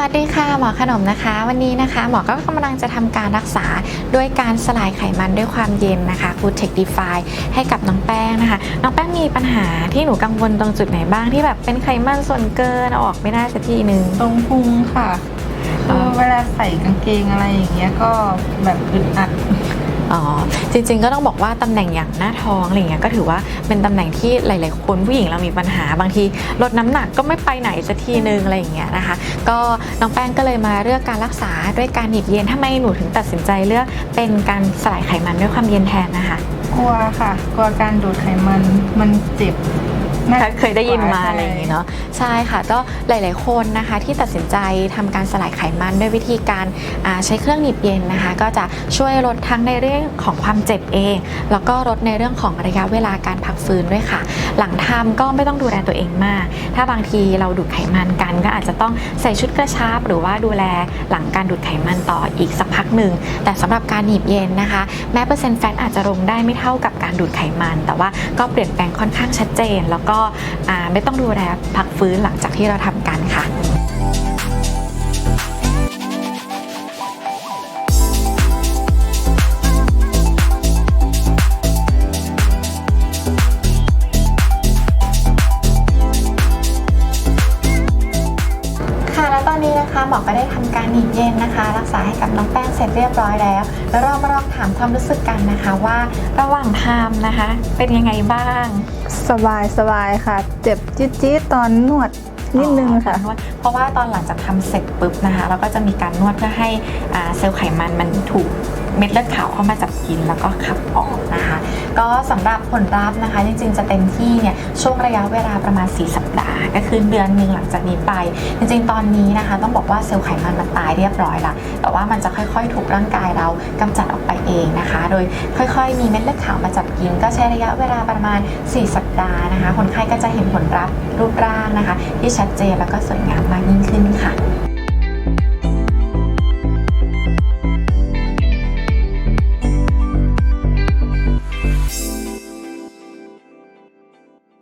วัสดีค่ะหมอขนมนะคะ วันนี้นะคะ หมอก็กำลังจะทำการรักษาด้วยการสลายไขมันด้วยความเย็นนะคะ Good Tech Defy ให้กับน้องแป้งนะคะ น้องแป้งมีปัญหาที่หนูกังวลตรงจุดไหนบ้างที่แบบเป็นไขมันส่วนเกินออกไม่ได้สักทีหนึ่งตรงพุงค่ะคือเวลาใส่กางเกงอะไรอย่างเงี้ยก็แบบอึดอัด อ๋อจริง ๆ ก็ต้องบอกว่าตำแหน่งอย่างหน้าท้องอะไรเงี้ยก็ถือว่าเป็นตำแหน่งที่หลาย ๆ คนผู้หญิงเรามีปัญหาบางทีลดน้ำหนักก็ไม่ไปไหนสักทีนึงอะไรอย่างเงี้ยนะคะ ก็น้องแป้งก็เลยมาเลือกการรักษาด้วยการหนีบเย็นทำไมหนูถึงตัดสินใจเลือกเป็นการสลายไขมันด้วยความเย็นแทนนะคะกลัวค่ะ กลัวการดูดไขมันมันเจ็บ น่าเคยได้ยินมาใช่อะไรอย่างนี้เนาะใช่ค่ะก็หลาย ๆ คนนะคะที่ตัดสินใจทำการสลายไขมันด้วยวิธีการอ่าใช้เครื่องหนีบเย็นนะคะ ก็จะช่วยลดทั้งในเรื่องของความเจ็บเอง แล้วก็ลดในเรื่องของระยะเวลาการพักฟื้นด้วยค่ะ หลังทำก็ไม่ต้องดูแลตัวเองมาก ถ้าบางทีเราดูดไขมันกัน ก็อาจจะต้องใส่ชุดกระชับ หรือว่าดูแลหลังการดูดไขมันต่ออีกสักพักหนึ่งแต่สำหรับการหนีบเย็นนะคะ แม้เปอร์เซ็นต์แฟตอาจจะลงได้ไม่เท่ากับการดูดไขมัน แต่ว่าก็เปลี่ยนแปลงค่อนข้างชัดเจน แล้วก็อ่าไม่ต้องดูแลพักฟื้นหลังจากที่เราทำกันค่ะค่ะ นนี้นะคะหมอก็ได้ทำการหนีบเย็นนะคะ รักษาให้กับน้องแป้งเสร็จเรียบร้อยแล้ว แล้วเรามาลองถามความรู้สึกกันนะคะว่าระหว่างทำนะคะ เป็นยังไงบ้าง สบายสบายค่ะ เจ็บจี๊ดจี๊ดตอนนวดนิดนึงค่ะอ๋อนวดเพราะว่าตอนหลังจากทำเสร็จปุ๊บนะคะ เราก็จะมีการนวดเพื่อให้อ่าเซลล์ไขมันมันถูก เม็ดเลือดขาวเข้ามาจับกินแล้วก็ขับออกนะคะ ก็สำหรับผลลัพธ์นะคะ จริงๆจะเต็มที่เนี่ยช่วงระยะเวลาประมาณ 4 สัปดาห์ ก็คือเดือนหนึ่งหลังจากนี้ไป จริงๆ ตอนนี้นะคะ ต้องบอกว่าเซลล์ไขมันมันตายเรียบร้อยละแต่ว่ามันจะค่อยๆ ถูกร่างกายเรากำจัดออกไปเองนะคะ โดยค่อยๆ มีเม็ดเลือดขาวมาจับกิน ก็ใช้ระยะเวลาประมาณ 4 สัปดาห์นะคะ คนไข้ก็จะเห็นผลลัพธ์รูปร่างนะคะ ที่ชัดเจนแล้วก็สวยงามมากยิ่งขึ้นค่ะ